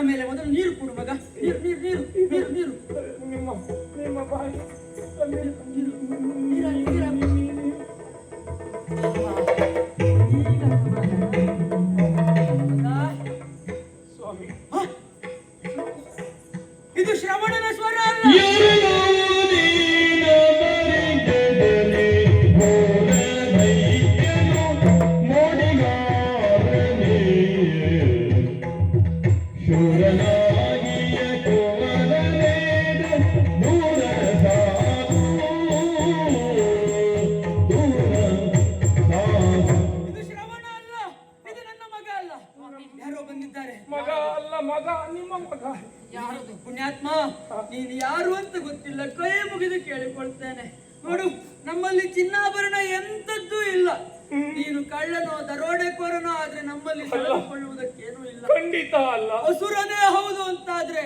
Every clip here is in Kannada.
ಆಮೇಲೆ ಮೊದಲು ನೀರು ಕೊಡು ಮಗ ಮಗ ನಿಮ್ಮ ಮಗ. ಯಾರದು? ಪುಣ್ಯಾತ್ಮ? ನೀನು ಯಾರು ಅಂತ ಗೊತ್ತಿಲ್ಲ. ಕೈ ಮುಗಿದು ಕೇಳಿಕೊಳ್ತೇನೆ. ನೋಡು ನಮ್ಮಲ್ಲಿ ಚಿನ್ನಾಭರಣ ಎಂತದ್ದು ಇಲ್ಲ. ನೀನು ಕಳ್ಳನೋ ದರೋಡೆಕೋರನೋ ಆದ್ರೆ ನಮ್ಮಲ್ಲಿ ಕಳೆದುಕೊಳ್ಳುವುದಕ್ಕೇನೂ ಇಲ್ಲ. ಖಂಡಿತ ಅಲ್ಲ. ಅಸುರನೇ ಹೌದು ಅಂತಾದ್ರೆ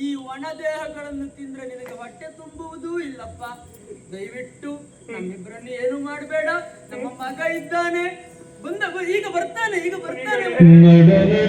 ಈ ಒಣ ದೇಹಗಳನ್ನು ತಿಂದ್ರೆ ನಿನಗೆ ಹೊಟ್ಟೆ ತುಂಬುವುದೂ ಇಲ್ಲಪ್ಪ. ದಯವಿಟ್ಟು ನಮ್ಮಿಬ್ಬರನ್ನು ಏನು ಮಾಡಬೇಡ. ನಮ್ಮ ಮಗ ಇದ್ದಾನೆ. ಬಂದ ಈಗ ಬರ್ತಾನೆ ಈಗ ಬರ್ತಾನೆ. ಬಿಡದೆ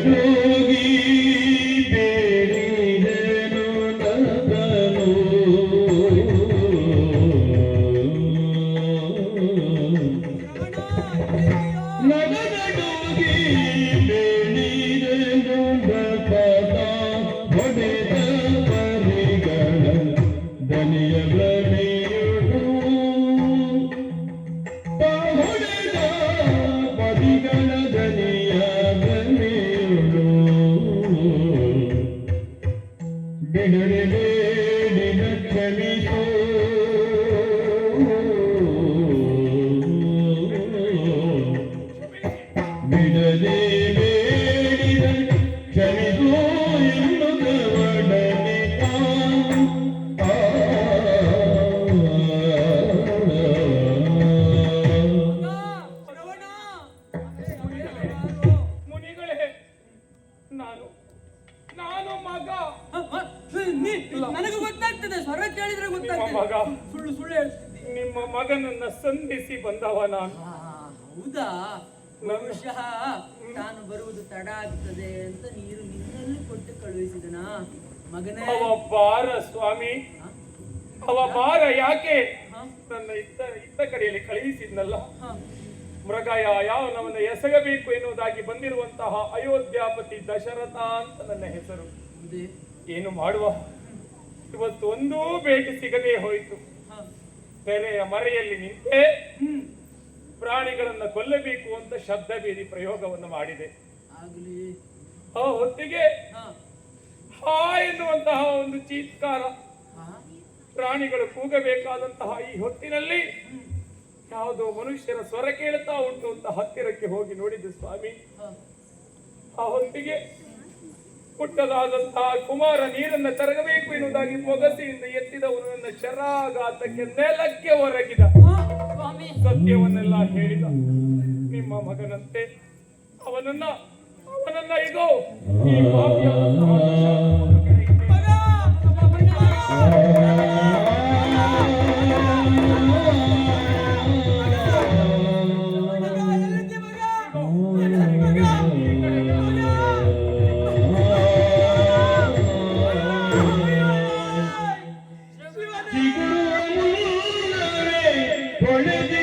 ಆಗ್ತದೆ ಅಂತ ನೀರು ನಿನ್ನಲ್ಲಿ ಕೊಟ್ಟು ಕಳುಹಿಸಿದನ? ಮಗನೇ. ಅವ ಬಾರ ಸ್ವಾಮಿ? ಅವ ಬಾರ ಯಾಕೆ? ನನ್ನ ಇತ್ತ ಇತ್ತ ಕಡೆಯಲ್ಲಿ ಕಳುಹಿಸಿದ್ನಲ್ಲ. ಮೃಗಯ ಯಾವ ನಮ್ಮನ್ನು ಎಸಗಬೇಕು ಎನ್ನುವುದಾಗಿ ಬಂದಿರುವಂತಹ ಅಯೋಧ್ಯಾಪತಿ ದಶರಥ ಅಂತ ನನ್ನ ಹೆಸರು. ಏನು ಮಾಡುವ? ಇವತ್ತು ಒಂದೂ ಭೇಟಿ ಸಿಗದೆ ಹೋಯಿತು. ಬೆರೆಯ ತೆರೆಯ ಮರೆಯಲ್ಲಿ ನಿಂತೆ ಪ್ರಾಣಿಗಳನ್ನು ಪ್ರಾಣಿಗಳನ್ನ ಕೊಲ್ಲಬೇಕು ಅಂತ ಶಬ್ದ ಬೀರಿ ಪ್ರಯೋಗವನ್ನು ಮಾಡಿದೆ. ಆಗ್ಲಿ. ಆ ಹೊತ್ತಿಗೆ ಹ. ಎನ್ನುವಂತಹ ಒಂದು ಚೀತ್ಕಾರ? ಪ್ರಾಣಿಗಳು ಕೂಗಬೇಕಾದಂತಹ ಈ ಹೊತ್ತಿನಲ್ಲಿ ಯಾವುದೋ ಮನುಷ್ಯರ ಸ್ವರ ಕೇಳುತ್ತಾ ಉಂಟು ಅಂತ ಹತ್ತಿರಕ್ಕೆ ಹೋಗಿ ನೋಡಿದ್ದು ಸ್ವಾಮಿ. ಆ ಹೊತ್ತಿಗೆ ಪುಟ್ಟದಾದಂತಹ ಕುಮಾರ ನೀರನ್ನ ತರಗಬೇಕು ಎನ್ನುವುದಾಗಿ ಮೊಗಸಿಯಿಂದ ಎತ್ತಿದವನು ನನ್ನ ಶರಾಘಾತಕ್ಕೆ ನೆಲಕ್ಕೆ ಒರಗಿದ. ಸ್ವಾಮಿ. ಸತ್ಯವನ್ನೆಲ್ಲ ಹೇಳಿದ. ನಿಮ್ಮ ಮಗನಂತೆ ಅವನನ್ನ ಅವನನ್ನ ಇಗೋ ಈ ಪಾಪಿಯಾದಂತಹ ದಶರಥನ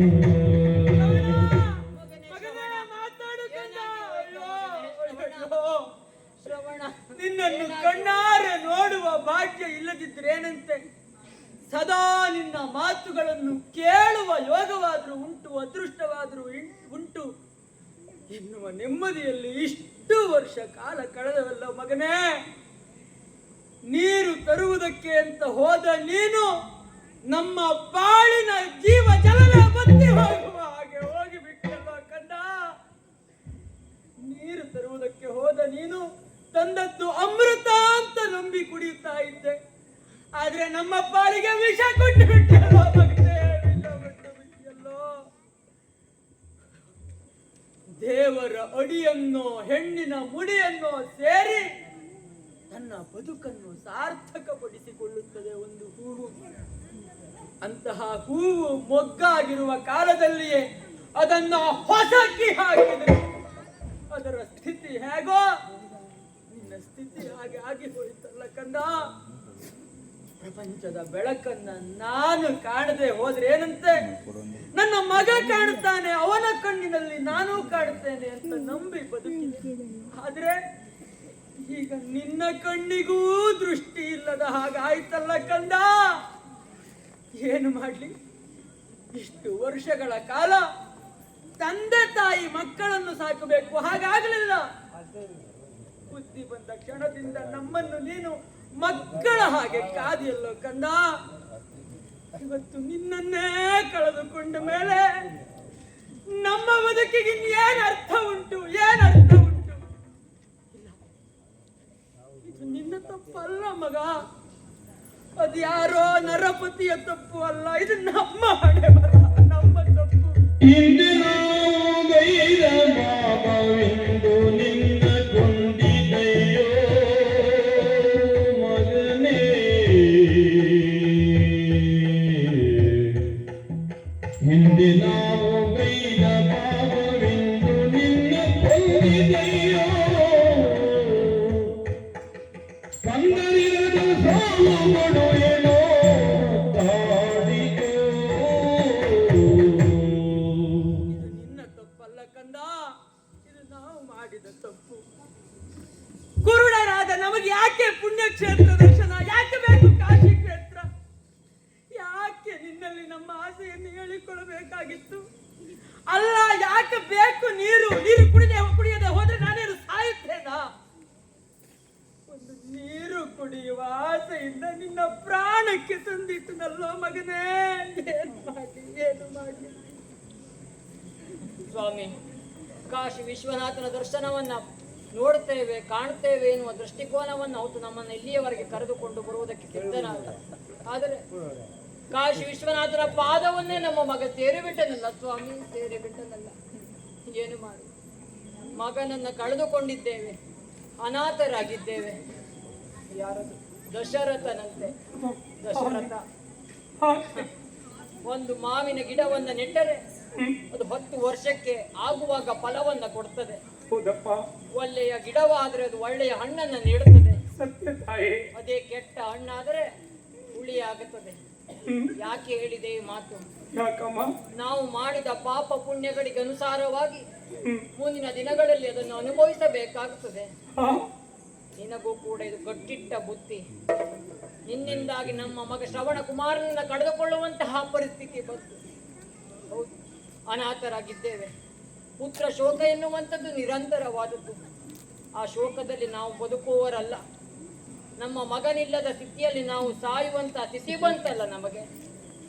ಹೋದ ನೀನು ನಮ್ಮ ಬಾಳಿನ ಜೀವ ಜಲವೇ ಬತ್ತಿ ಹೋಗುವ ಹಾಗೆ ಬಿಟ್ಟಲ್ಲ ಕಂದ. ನೀರು ತರುವುದಕ್ಕೆ ಹೋದ ನೀನು ತಂದದ್ದು ಅಮೃತ ಅಂತ ನಂಬಿ ಕುಡಿಯುತ್ತಾ ಇದ್ದೆ. ಆದ್ರೆ ನಮ್ಮ ಪಾಲಿಗೆ ವಿಷ ಕೊಟ್ಟು ಬಿಟ್ಟಲ್ಲ ದೇವರ ಅಡಿಯನ್ನೋ, ಹೆಣ್ಣಿನ ಮುಡಿಯನ್ನೋ ಸೇರಿ ತನ್ನ ಬದುಕನ್ನು ಸಾರ್ಥಕಪಡಿಸಿಕೊಳ್ಳುತ್ತದೆ ಒಂದು ಹೂವು. ಅಂತಹ ಹೂವು ಮೊಗ್ಗಾಗಿರುವ ಕಾಲದಲ್ಲಿಯೇ ಅದನ್ನು ಹೊಸಕಿ ಹಾಕಿದರೆ ಅದರ ಸ್ಥಿತಿ ಹೇಗೋ ನಿನ್ನ ಸ್ಥಿತಿ ಹಾಗೆ ಆಗಿ ಹೋಯಿತಲ್ಲ ಕಂದ. ಪ್ರಪಂಚದ ಬೆಳಕನ್ನ ನಾನು ಕಾಣದೆ ಹೋದ್ರೆ ಏನಂತೆ? ನನ್ನ ಮಗ ಕಾಣುತ್ತಾನೆ, ಅವನ ಕಣ್ಣಿನಲ್ಲಿ ನಾನು ಕಾಣುತ್ತೇನೆ ಅಂತ ನಂಬಿ ಬದುಕಿದೆ. ಆದ್ರೆ ಈಗ ನಿನ್ನ ಕಣ್ಣಿಗೂ ದೃಷ್ಟಿ ಇಲ್ಲದ ಹಾಗಾಯ್ತಲ್ಲ ಕಂದ? ಏನು ಮಾಡಲಿ? ಇಷ್ಟು ವರ್ಷಗಳ ಕಾಲ ತಂದೆ ತಾಯಿ ಮಕ್ಕಳನ್ನು ಸಾಕಬೇಕು, ಹಾಗಾಗಲಿಲ್ಲ. ಬುದ್ಧಿ ಬಂದ ಕ್ಷಣದಿಂದ ನಮ್ಮನ್ನು ನೀನು ಮಕ್ಕಳ ಹಾಗೆ ಕಾದಿಯಲ್ಲೋ ಕಂದ? ಇವತ್ತು ನಿನ್ನನ್ನೇ ಕಳೆದುಕೊಂಡ ಮೇಲೆ ನಮ್ಮ ಬದುಕಿಗೆ ಏನ್ ಅರ್ಥ ಉಂಟು? ಏನ್ ನಿನ್ನ ತಪ್ಪಲ್ಲ ಮಗ ಅದ್ಯಾರೋ ನರಪತಿಯ ತಪ್ಪು ಅಲ್ಲ ಇದು ನಮ್ಮ ಹಣೆ ಬರ ನಮ್ಮ ತಪ್ಪು ಇಂದು ನಾವು ಗೈದ ಮಾಮವೆಂದು ನಿನ್ನ ಕೊಂಡಿದೆಯೋ ಮಗನೇ ಹಿಂದೆ ಮಗನೇ, ಏನು ಮಾಡಿ ಸ್ವಾಮಿ, ಕಾಶಿ ವಿಶ್ವನಾಥನ ದರ್ಶನವನ್ನ ನೋಡ್ತೇವೆ, ಕಾಣ್ತೇವೆ ಎನ್ನುವ ದೃಷ್ಟಿಕೋನವನ್ನು ಅವತ್ತು ನಮ್ಮನ್ನು ಇಲ್ಲಿಯವರೆಗೆ ಕರೆದುಕೊಂಡು ಬರುವುದಕ್ಕೆ ಸಿದ್ಧನಾದ. ಆದರೆ ಕಾಶಿ ವಿಶ್ವನಾಥನ ಪಾದವನ್ನೇ ನಮ್ಮ ಮಗ ಸೇರಿಬಿಟ್ಟನಲ್ಲ ಸ್ವಾಮಿ ಸೇರಿಬಿಟ್ಟನಲ್ಲ ಏನು ಮಾಡಿ ಮಗನನ್ನ ಕಳೆದುಕೊಂಡಿದ್ದೇವೆ, ಅನಾಥರಾಗಿದ್ದೇವೆ. ಯಾರದು ದಶರಥನಂತೆ, ದಶರಥ. ಒಂದು ಮಾವಿನ ಗಿಡವನ್ನ ನೆಟ್ಟರೆ ಅದು ಹತ್ತು ವರ್ಷಕ್ಕೆ ಆಗುವಾಗ ಫಲವನ್ನ ಕೊಡ್ತದೆ. ಹೌದಪ್ಪ. ಒಳ್ಳೆಯ ಗಿಡವಾದ್ರೆ ಅದು ಒಳ್ಳೆಯ ಹಣ್ಣನ್ನ ನೀಡುತ್ತದೆ. ಸತ್ಯ ತಾಯಿ. ಅದೇ ಕೆಟ್ಟ ಹಣ್ಣಾದರೆ ಹುಳಿ ಆಗುತ್ತದೆ ಯಾಕೆ ಹೇಳಿದೆ ಈ ಮಾತು? ಯಾಕಮ್ಮ? ನಾವು ಮಾಡಿದ ಪಾಪ ಪುಣ್ಯಗಳಿಗೆ ಅನುಸಾರವಾಗಿ ಮುಂದಿನ ದಿನಗಳಲ್ಲಿ ಅದನ್ನು ಅನುಭವಿಸಬೇಕಾಗುತ್ತದೆ ನಿನಗೂ ಕೂಡ ಇದು ಗಟ್ಟಿಟ್ಟ ಬುದ್ಧಿ. ನಿನ್ನಿಂದಾಗಿ ನಮ್ಮ ಮಗ ಶ್ರವಣ ಕುಮಾರನನ್ನ ಕಳೆದುಕೊಳ್ಳುವಂತಹ ಪರಿಸ್ಥಿತಿ ಬಂತು. ಹೌದು. ಅನಾಥರಾಗಿದ್ದೇವೆ. ಪುತ್ರ ಶೋಕ ಎನ್ನುವಂಥದ್ದು ನಿರಂತರವಾದದ್ದು. ಆ ಶೋಕದಲ್ಲಿ ನಾವು ಬದುಕುವವರಲ್ಲ. ನಮ್ಮ ಮಗನಿಲ್ಲದ ಸ್ಥಿತಿಯಲ್ಲಿ ನಾವು ಸಾಯುವಂತ ಸ್ಥಿತಿ ಬಂತಲ್ಲ ನಮಗೆ.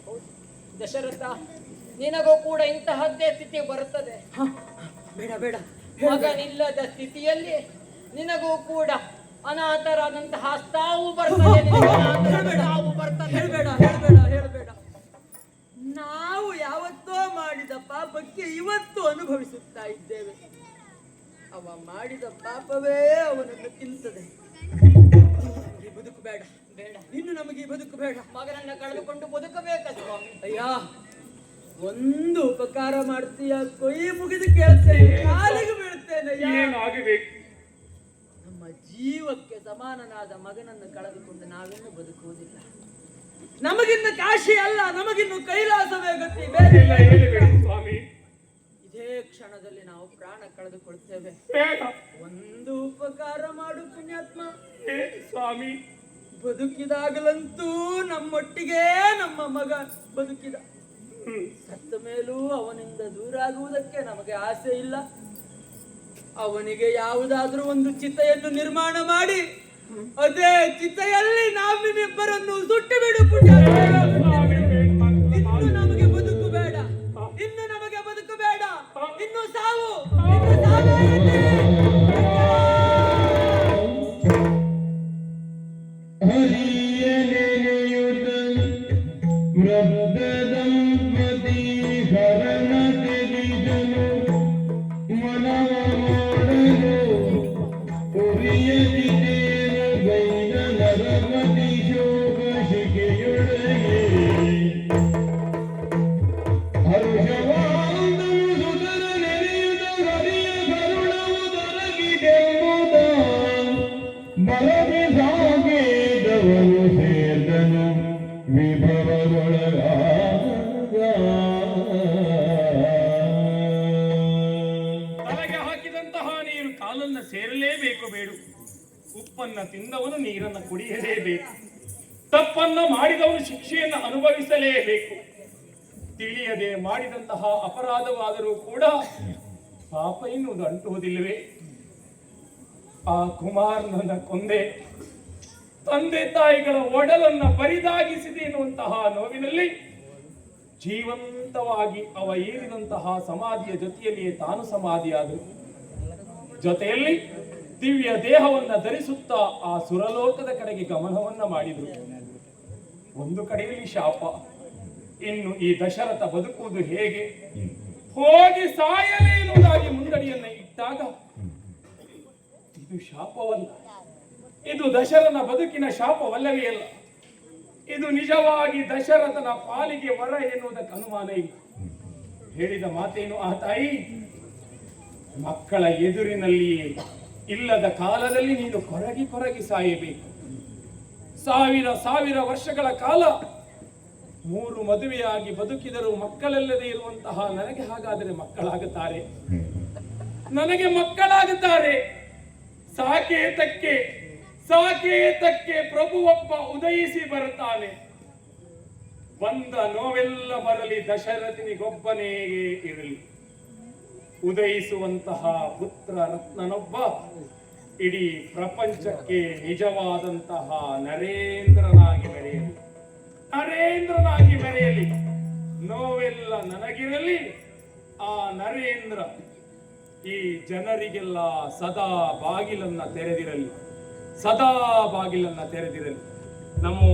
ಹೌದು. ದಶರಥ ನಿನಗೂ ಕೂಡ ಇಂತಹದ್ದೇ ಸ್ಥಿತಿ ಬರುತ್ತದೆ. ಬೇಡ ಬೇಡ. ಮಗನಿಲ್ಲದ ಸ್ಥಿತಿಯಲ್ಲಿ ನಿನಗೂ ಕೂಡ ಅನಾಥರಾದಂತಹ ತಾವು ಬರ್ತದೆ ಹೇಳ್ಬೇಡ ಹೇಳ್ಬೇಡ ಹೇಳ್ಬೇಡ. ನಾವು ಯಾವತ್ತೋ ಮಾಡಿದ ಪಾಪಕ್ಕೆ ಇವತ್ತು ಅನುಭವಿಸುತ್ತಾ ಇದ್ದೇವೆ. ಅವ ಮಾಡಿದ ಪಾಪವೇ ಅವನನ್ನು ತಿಂತದೆ. ಈ ಬದುಕು ಬೇಡ. ಬೇಡ. ಇನ್ನು ನಮಗೆ ಈ ಬದುಕು ಬೇಡ. ಮಗನನ್ನ ಕಳೆದುಕೊಂಡು ಬದುಕಬೇಕ ಸ್ವಾಮಿ. ಅಯ್ಯ ಒಂದು ಉಪಕಾರ ಮಾಡ್ತೀಯ? ಕೊಯ್ ಮುಗಿದು ಕೇಳ್ತೇನೆ ಕಾಲಿಗೆ ಬೀಳ್ತೇನೆ ಏನಾಗಬೇಕು? ಜೀವಕ್ಕೆ ಸಮಾನನಾದ ಮಗನನ್ನು ಕಳೆದುಕೊಂಡು ನಾವಿನ್ನು ಬದುಕುವುದಿಲ್ಲ. ನಮಗಿನ್ನು ಕಾಶಿ ಅಲ್ಲ ನಮಗಿನ್ನು ಕೈಲಾಸವೇ ಗತಿ ಬೇರೆ ಸ್ವಾಮಿ. ಇದೇ ಕ್ಷಣದಲ್ಲಿ ನಾವು ಪ್ರಾಣ ಕಳೆದುಕೊಳ್ತೇವೆ. ಒಂದು ಉಪಕಾರ ಮಾಡು ಪುಣ್ಯಾತ್ಮ. ಸ್ವಾಮಿ. ಬದುಕಿದಾಗಲಂತೂ ನಮ್ಮೊಟ್ಟಿಗೆ ನಮ್ಮ ಮಗ ಬದುಕಿದ. ಸತ್ತ ಮೇಲೂ ಅವನಿಂದ ದೂರ ಆಗುವುದಕ್ಕೆ ನಮಗೆ ಆಸೆ ಇಲ್ಲ. ಅವನಿಗೆ ಯಾವುದಾದ್ರೂ ಒಂದು ಚಿತೆಯನ್ನು ನಿರ್ಮಾಣ ಮಾಡಿ, ಅದೇ ಚಿತೆಯಲ್ಲಿ ನಾವಿನಿಬ್ಬರನ್ನು ಸುಟ್ಟು ಬಿಡು. ಸ್ವಾಮಿ ಇನ್ನು ನಮಗೆ ಬದುಕು ಬೇಡ. ಇನ್ನು ನಮಗೆ ಬದುಕು ಬೇಡ. ಇನ್ನು ಸಾವೇ. ನೀರು ಕಾಲನ್ನ ಸೇರಲೇಬೇಕು ಬೇಡು. ಉಪ್ಪನ್ನ ತಿಂದವನು ನೀರನ್ನ ಕುಡಿಯಲೇಬೇಕು. ತಪ್ಪನ್ನ ಮಾಡಿದವನು ಶಿಕ್ಷೆಯನ್ನು ಅನುಭವಿಸಲೇಬೇಕು. ತಿಳಿಯದೆ ಮಾಡಿದಂತಹ ಅಪರಾಧವಾದರೂ ಕೂಡ ಪಾಪ ಎನ್ನುವುದು ಅಂಟುವುದಿಲ್ಲವೇ? ಆ ಕುಮಾರನನ್ನ ಕೊಂದೆ, ತಂದೆ ತಾಯಿಗಳ ಒಡಲನ್ನ ಪರಿದಾಗಿಸಿದೆ ಎನ್ನುವಂತಹ ನೋವಿನಲ್ಲಿ ಜೀವಂತವಾಗಿ ಅವ ಏರಿದಂತಹ ಸಮಾಧಿಯ ಜೊತೆಯಲ್ಲಿಯೇ ತಾನು ಸಮಾಧಿಯಾದರು. ಜೊತೆಯಲ್ಲಿ ದಿವ್ಯ ದೇಹವನ್ನ ಧರಿಸುತ್ತಾ ಆ ಸುರಲೋಕದ ಕಡೆಗೆ ಗಮನವನ್ನ ಮಾಡಿದ್ರು. ಒಂದು ಕಡೆಯಲ್ಲಿ ಶಾಪ, ಇನ್ನು ಈ ದಶರಥ ಬದುಕುವುದು ಹೇಗೆ? ಹೋಗಿ ಸಾಯಲೇ ಎನ್ನುವುದಾಗಿ ಮುಂದಡಿಯನ್ನ ಇಟ್ಟಾಗ, ಇದು ಶಾಪವಲ್ಲ. ಇದು ದಶರನ ಬದುಕಿನ ಶಾಪವಲ್ಲವೇ ಅಲ್ಲ. ಇದು ನಿಜವಾಗಿ ದಶರಥನ ಪಾಲಿಗೆ ವರ ಎನ್ನುವುದಕ್ಕೆ ಅನುಮಾನ ಇಲ್ಲ. ಹೇಳಿದ ಮಾತೇನು ಆ ತಾಯಿ? ಮಕ್ಕಳ ಎದುರಿನಲ್ಲಿ ಇಲ್ಲದ ಕಾಲದಲ್ಲಿ ನೀನು ಕೊರಗಿ ಕೊರಗಿ ಸಾಯಬೇಕು. ಸಾವಿರ ಸಾವಿರ ವರ್ಷಗಳ ಕಾಲ ಮೂರು ಮದುವೆಯಾಗಿ ಬದುಕಿದರೂ ಮಕ್ಕಳಲ್ಲದೆ ಇರುವಂತಹ ನನಗೆ ಹಾಗಾದರೆ ಮಕ್ಕಳಾಗುತ್ತಾರೆ. ನನಗೆ ಮಕ್ಕಳಾಗುತ್ತಾರೆ. ಸಾಕೇತಕ್ಕೆ ಸಾಕೇತಕ್ಕೆ ಪ್ರಭುವೊಬ್ಬ ಉದಯಿಸಿ ಬರುತ್ತಾನೆ. ಬಂದ ನೋವೆಲ್ಲ ಬರಲಿ, ದಶರಥನಿಗೊಬ್ಬನೇ ಇರಲಿ. ಉದಯಿಸುವಂತಹ ಪುತ್ರ ರತ್ನನೊಬ್ಬ. ಇಡೀ ಪ್ರಪಂಚಕ್ಕೆ ನಿಜವಾದಂತಹ ನರೇಂದ್ರನಾಗಿ ಬೆರೆಯಲಿ. ನರೇಂದ್ರನಾಗಿ ಬೆರೆಯಲಿ. ನೋವೆಲ್ಲ ನನಗಿರಲಿ. ಆ ನರೇಂದ್ರ ಈ ಜನರಿಗೆಲ್ಲ ಸದಾ ಬಾಗಿಲನ್ನ ತೆರೆದಿರಲಿ. ಸದಾ ಬಾಗಿಲನ್ನ ತೆರೆದಿರಲಿ. ನಮೋ